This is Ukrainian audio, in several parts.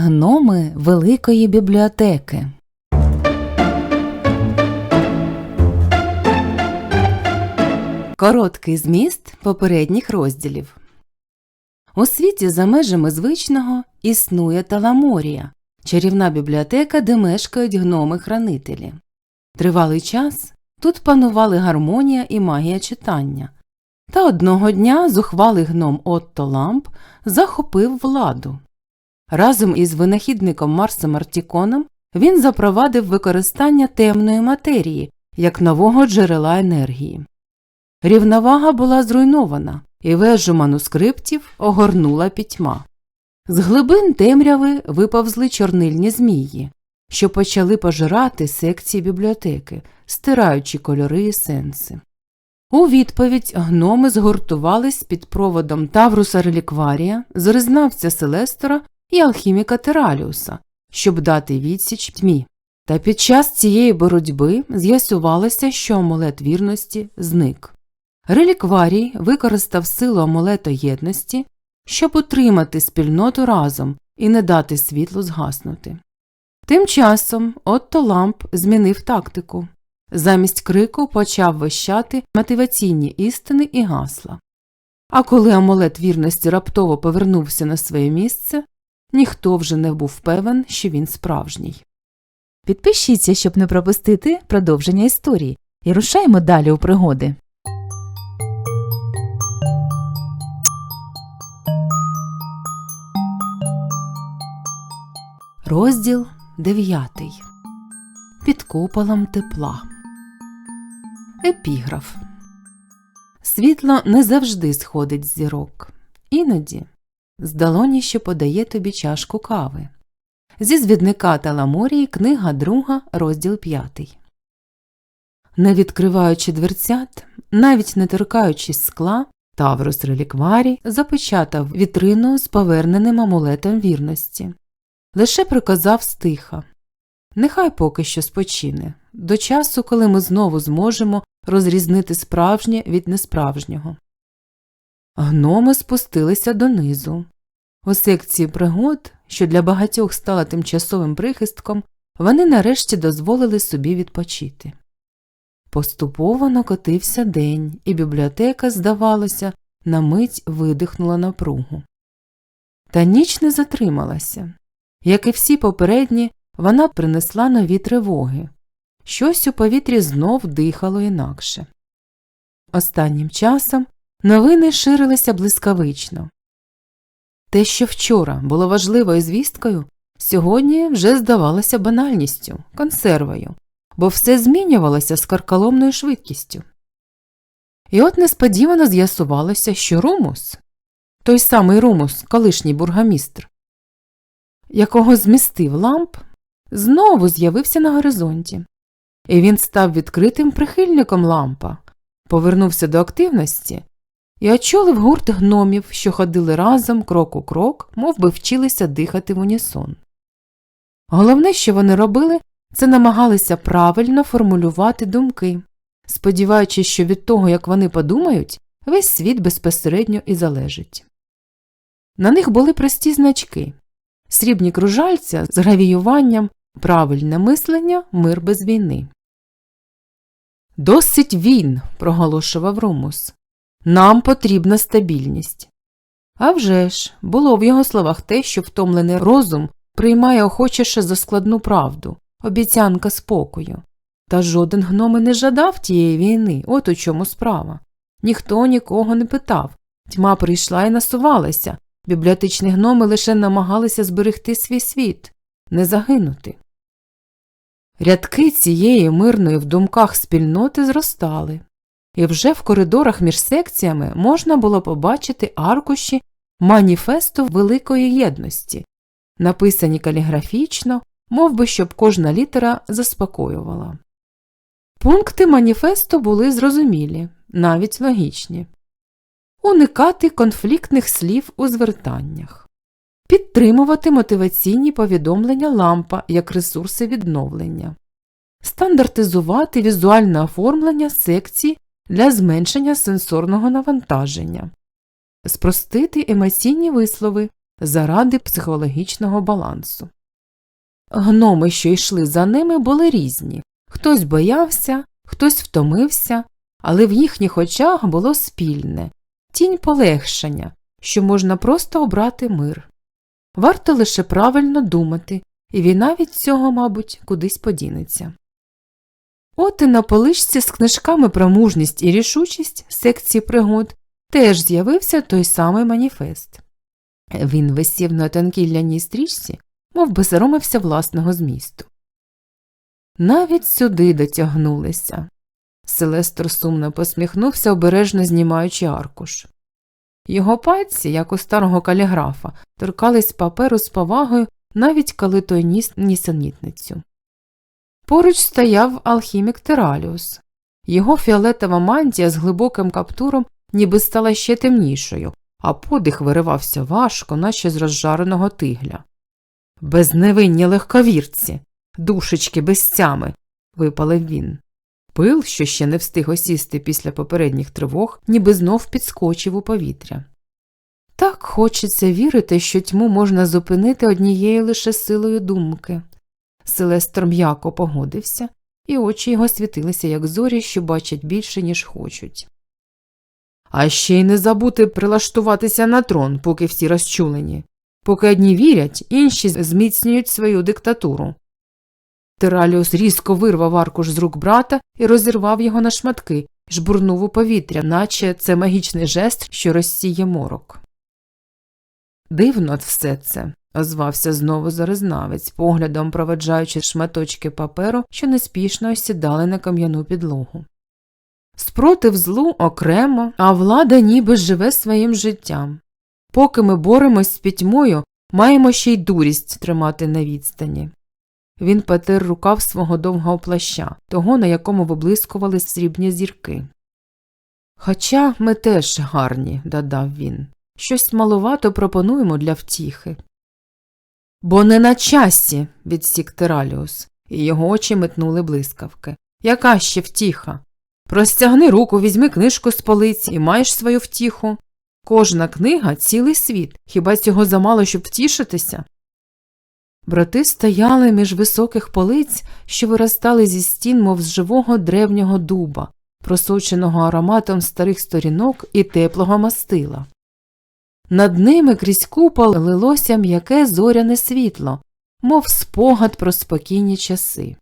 Гноми Великої бібліотеки. Короткий зміст попередніх розділів. У світі за межами звичного існує Таламорія, чарівна бібліотека, де мешкають гноми-хранителі. Тривалий час тут панували гармонія і магія читання. Та одного дня зухвалий гном Отто Ламп захопив владу. Разом із винахідником Марсом Артіконом він запровадив використання темної матерії як нового джерела енергії. Рівновага була зруйнована, і вежу манускриптів огорнула пітьма. З глибин темряви виповзли чорнильні змії, що почали пожирати секції бібліотеки, стираючи кольори і сенси. У відповідь гноми згуртувались під проводом Тавруса Релікварія, зоризнавця Селестора і алхіміка Тераліуса, щоб дати відсіч тьмі. Та під час цієї боротьби з'ясувалося, що амулет вірності зник. Релікварій використав силу амулета єдності, щоб утримати спільноту разом і не дати світлу згаснути. Тим часом Отто Ламп змінив тактику. Замість крику почав вищати мотиваційні істини і гасла. А коли амулет вірності раптово повернувся на своє місце, ніхто вже не був певен, що він справжній. Підпишіться, щоб не пропустити продовження історії, і рушаємо далі у пригоди. Розділ 9. Під куполом тепла. Епіграф Світло не завжди сходить з зірок. Іноді з долоні, що подає тобі чашку кави. Зі звідника Таламорії книга 2, розділ 5. Не відкриваючи дверцят, навіть не торкаючись скла, Таврос Релікварій запечатав вітрину з поверненим амулетом вірності. Лише приказав стиха Нехай поки що спочине, до часу, коли ми знову зможемо розрізнити справжнє від несправжнього. Гноми спустилися донизу. У секції пригод, що для багатьох стала тимчасовим прихистком, вони нарешті дозволили собі відпочити. Поступово накотився день, і бібліотека, здавалося, на мить видихнула напругу. Та ніч не затрималася. Як і всі попередні, вона принесла нові тривоги. Щось у повітрі знов дихало інакше. Останнім часом новини ширилися блискавично. Те, що вчора було важливою звісткою, сьогодні вже здавалося банальністю, консервою, бо все змінювалося з каркаломною швидкістю. І от несподівано з'ясувалося, що Румус, той самий Румус, колишній бургомістр, якого змістив ламп, знову з'явився на горизонті, і він став відкритим прихильником лампа, повернувся до активності і очолив гурт гномів, що ходили разом крок у крок, мов би вчилися дихати в унісон. Головне, що вони робили, це намагалися правильно формулювати думки, сподіваючись, що від того, як вони подумають, весь світ безпосередньо і залежить. На них були прості значки срібні кружальця з гравіюванням, правильне мислення, мир без війни. Досить війн, проголошував Румус. Нам потрібна стабільність. А вже ж, було в його словах те, що втомлений розум приймає охочіше за складну правду, обіцянка спокою. Та жоден гноми не жадав тієї війни, от у чому справа. Ніхто нікого не питав. Тьма прийшла і насувалася. Бібліотечні гноми лише намагалися зберегти свій світ, не загинути. Рядки цієї мирної в думках спільноти зростали і вже в коридорах між секціями можна було побачити аркуші маніфесту Великої єдності, написані каліграфічно, мов би, щоб кожна літера заспокоювала. Пункти маніфесту були зрозумілі, навіть логічні. Уникати конфліктних слів у звертаннях, підтримувати мотиваційні повідомлення лампа як ресурси відновлення, стандартизувати візуальне оформлення секцій для зменшення сенсорного навантаження, спростити емоційні вислови, заради психологічного балансу. Гноми, що йшли за ними, були різні хтось боявся, хтось втомився, але в їхніх очах було спільне тінь полегшення, що можна просто обрати мир. Варто лише правильно думати, і війна від цього, мабуть, кудись подінеться. От і на поличці з книжками про мужність і рішучість секції пригод теж з'явився той самий маніфест. Він висів на тонкій ляній стрічці, мов би соромився власного змісту. Навіть сюди дотягнулися. Селестр сумно посміхнувся, обережно знімаючи аркуш. Його пальці, як у старого каліграфа, торкались паперу з повагою, навіть коли той ніс нісенітницю. Поруч стояв алхімік Тераліус. Його фіолетова мантія з глибоким каптуром ніби стала ще темнішою, а подих виривався важко, наче з розжареного тигля. Безневинні легковірці, душечки без тями, випалив він. Пил, що ще не встиг осісти після попередніх тривог, ніби знов підскочив у повітря. Так хочеться вірити, що тьму можна зупинити однією лише силою думки. Селестр м'яко погодився, і очі його світилися, як зорі, що бачать більше, ніж хочуть. А ще й не забути прилаштуватися на трон, поки всі розчулені. Поки одні вірять, інші зміцнюють свою диктатуру. Тираліус різко вирвав аркуш з рук брата і розірвав його на шматки, жбурнув у повітря, наче це магічний жест, що розсіє морок. Дивно все це, озвався знову зарезнавець, поглядом проведжаючи шматочки паперу, що неспішно осідали на кам'яну підлогу. Спротив злу окремо, а влада ніби живе своїм життям. Поки ми боремось з пітьмою, маємо ще й дурість тримати на відстані. Він потер рукав свого довгого плаща, того, на якому виблискували срібні зірки. Хоча ми теж гарні, додав він, щось малувато пропонуємо для втіхи. Бо не на часі, відсік Тераліус, і його очі метнули блискавки. Яка ще втіха? Простягни руку, візьми книжку з полиці і маєш свою втіху. Кожна книга цілий світ, хіба цього замало, щоб втішитися? Брати стояли між високих полиць, що виростали зі стін, мов з живого древнього дуба, просоченого ароматом старих сторінок і теплого мастила. Над ними крізь купол лилося м'яке зоряне світло, мов спогад про спокійні часи.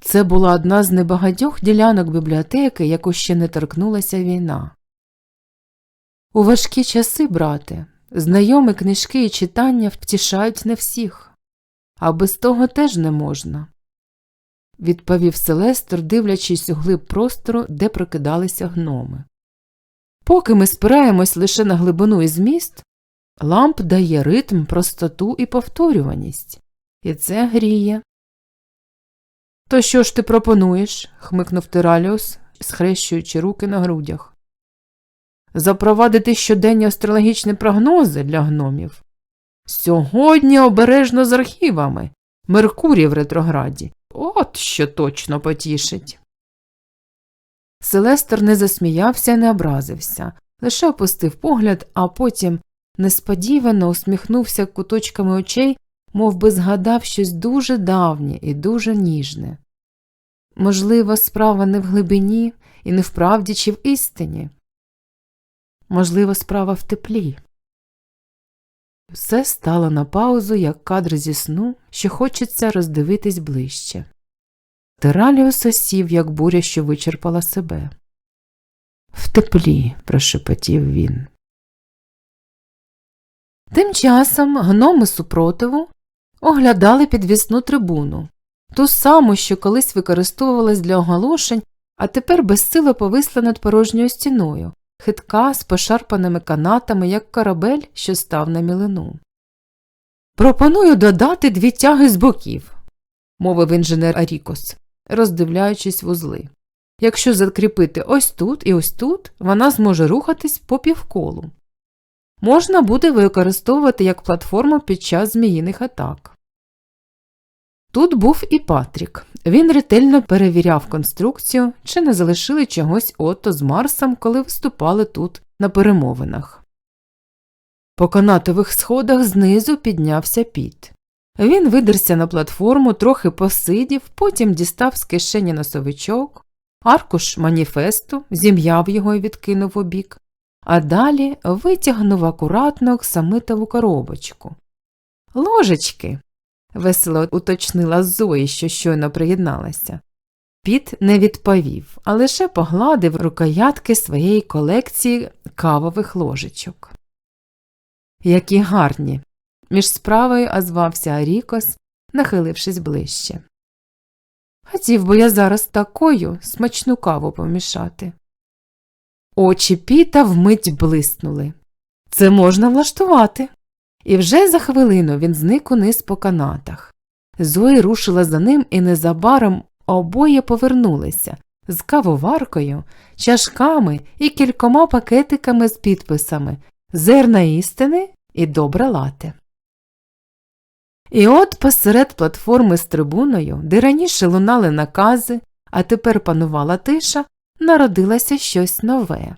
Це була одна з небагатьох ділянок бібліотеки, яку ще не торкнулася війна. У важкі часи, брате, знайомі книжки і читання втішають не всіх, а без того теж не можна, відповів Селестр, дивлячись у глиб простору, де прокидалися гноми. Поки ми спираємось лише на глибину і зміст, ламп дає ритм, простоту і повторюваність, і це гріє. То що ж ти пропонуєш? хмикнув Тираліус, схрещуючи руки на грудях. Запровадити щоденні астрологічні прогнози для гномів. Сьогодні обережно з архівами. Меркурій в ретрограді. От що точно потішить. Селестер не засміявся і не образився, лише опустив погляд, а потім несподівано усміхнувся куточками очей, мов би згадав щось дуже давнє і дуже ніжне. Можливо, справа не в глибині і не в правді чи в істині. Можливо, справа в теплі. Все стало на паузу, як кадр зі сну, що хочеться роздивитись ближче. Тераліус осів, як буря, що вичерпала себе. В теплі, прошепотів він. Тим часом гноми супротиву оглядали підвісну трибуну, ту саму, що колись використовувалась для оголошень, а тепер безсило повисла над порожньою стіною, хитка з пошарпаними канатами, як корабель, що став на мілину. Пропоную додати дві тяги з боків, мовив інженер Арікос, роздивляючись вузли. Якщо закріпити ось тут і ось тут, вона зможе рухатись по півколу. Можна буде використовувати як платформу під час зміїних атак. Тут був і Патрік. Він ретельно перевіряв конструкцію, чи не залишили чогось Отто з Марсом, коли виступали тут на перемовинах. По канатових сходах знизу піднявся піт. Він видерся на платформу, трохи посидів, потім дістав з кишені носовичок, аркуш маніфесту, зім'яв його і відкинув у бік, а далі витягнув акуратно оксамитову коробочку. Ложечки. весело уточнила Зої, що щойно приєдналася. Піт не відповів, а лише погладив рукоятки своєї колекції кавових ложечок. Які гарні. Між справою озвався Арікос, нахилившись ближче. Хотів би я зараз такою смачну каву помішати. Очі піта вмить блиснули. Це можна влаштувати. І вже за хвилину він зник униз по канатах. Зої рушила за ним і незабаром обоє повернулися з кавоваркою, чашками і кількома пакетиками з підписами Зерна істини і добре лате. І от посеред платформи з трибуною, де раніше лунали накази, а тепер панувала тиша, народилося щось нове.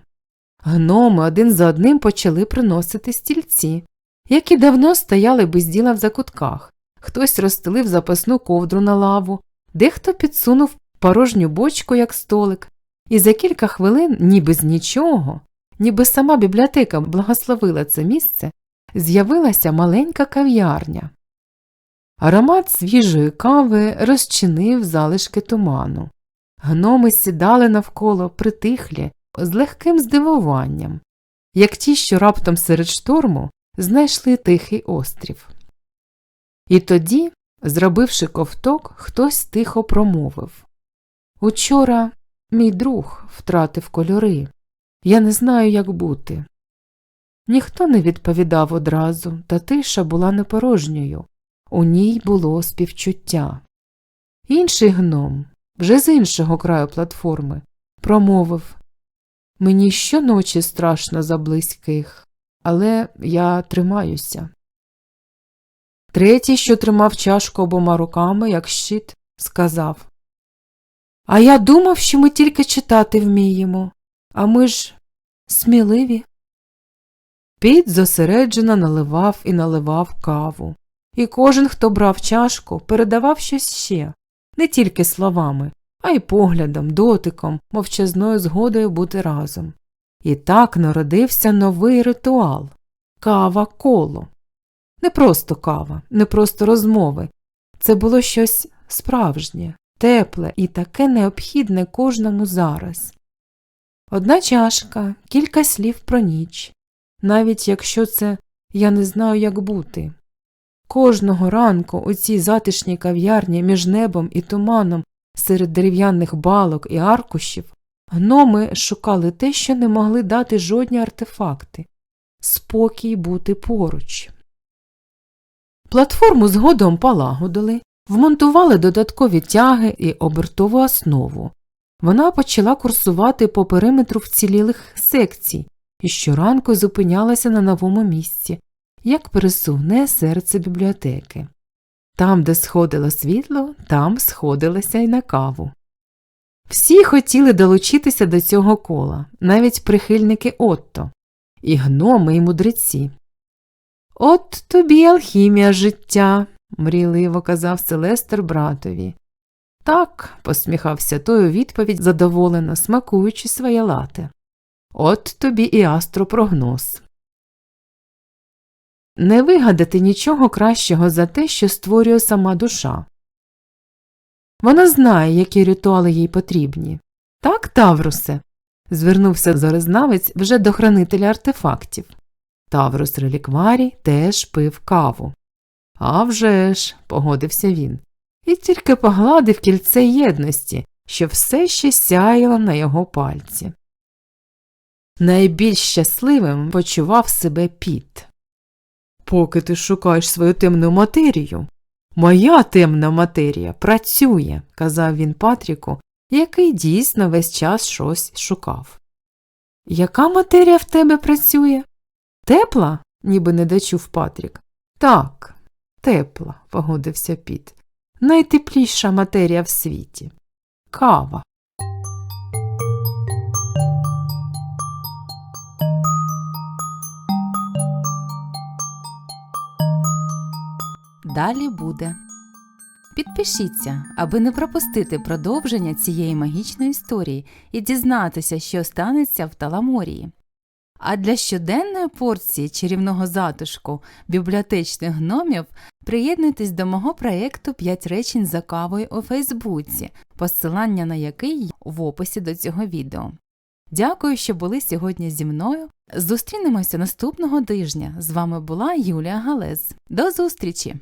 Гноми один за одним почали приносити стільці, які давно стояли без діла в закутках. Хтось розстелив запасну ковдру на лаву, дехто підсунув порожню бочку, як столик, і за кілька хвилин, ніби з нічого, ніби сама бібліотека благословила це місце, з'явилася маленька кав'ярня. Аромат свіжої кави розчинив залишки туману. Гноми сідали навколо притихлі, з легким здивуванням, як ті, що раптом серед шторму знайшли тихий острів. І тоді, зробивши ковток, хтось тихо промовив Учора мій друг втратив кольори. Я не знаю, як бути. Ніхто не відповідав одразу, та тиша була непорожньою. У ній було співчуття. Інший гном, вже з іншого краю платформи, промовив Мені щоночі страшно за близьких, але я тримаюся. Третій, що тримав чашку обома руками, як щит, сказав А я думав, що ми тільки читати вміємо, а ми ж сміливі. Піт зосереджено наливав і наливав каву. І кожен, хто брав чашку, передавав щось ще, не тільки словами, а й поглядом, дотиком, мовчазною згодою бути разом. І так народився новий ритуал кава коло. Не просто кава, не просто розмови. Це було щось справжнє, тепле і таке необхідне кожному зараз. Одна чашка, кілька слів про ніч, навіть якщо це я не знаю, як бути. Кожного ранку у цій затишній кав'ярні між небом і туманом серед дерев'яних балок і аркушів гноми шукали те, що не могли дати жодні артефакти спокій бути поруч. Платформу згодом полагодили, вмонтували додаткові тяги і обертову основу. Вона почала курсувати по периметру вцілілих секцій і щоранку зупинялася на новому місці, як пересувне серце бібліотеки. Там, де сходило світло, там сходилося й на каву. Всі хотіли долучитися до цього кола, навіть прихильники Отто, і гноми, і мудреці. От тобі алхімія життя, мрійливо казав Селестер братові. Так, посміхався той у відповідь задоволено, смакуючи своє лате. От тобі і астропрогноз. Не вигадати нічого кращого за те, що створює сама душа. Вона знає, які ритуали їй потрібні. Так, Таврусе. звернувся зорезнавець вже до хранителя артефактів. Таврус релікварій теж пив каву. «А вже ж», – погодився він, і тільки погладив кільце єдності, що все ще сяяло на його пальці. Найбільш щасливим почував себе піт. Поки ти шукаєш свою темну матерію. Моя темна матерія працює, казав він Патріку, який дійсно весь час щось шукав. Яка матерія в тебе працює? Тепла? ніби не дочув Патрік. Так, тепла, погодився Піт. Найтепліша матерія в світі. Кава. Далі буде. Підпишіться, аби не пропустити продовження цієї магічної історії і дізнатися, що станеться в Таламорії. А для щоденної порції чарівного затишку бібліотечних гномів приєднуйтесь до мого проєкту «5 речень за кавою у Фейсбуці, посилання на який в описі до цього відео. Дякую, що були сьогодні зі мною. Зустрінемося наступного тижня. З вами була Юлія Галез. До зустрічі!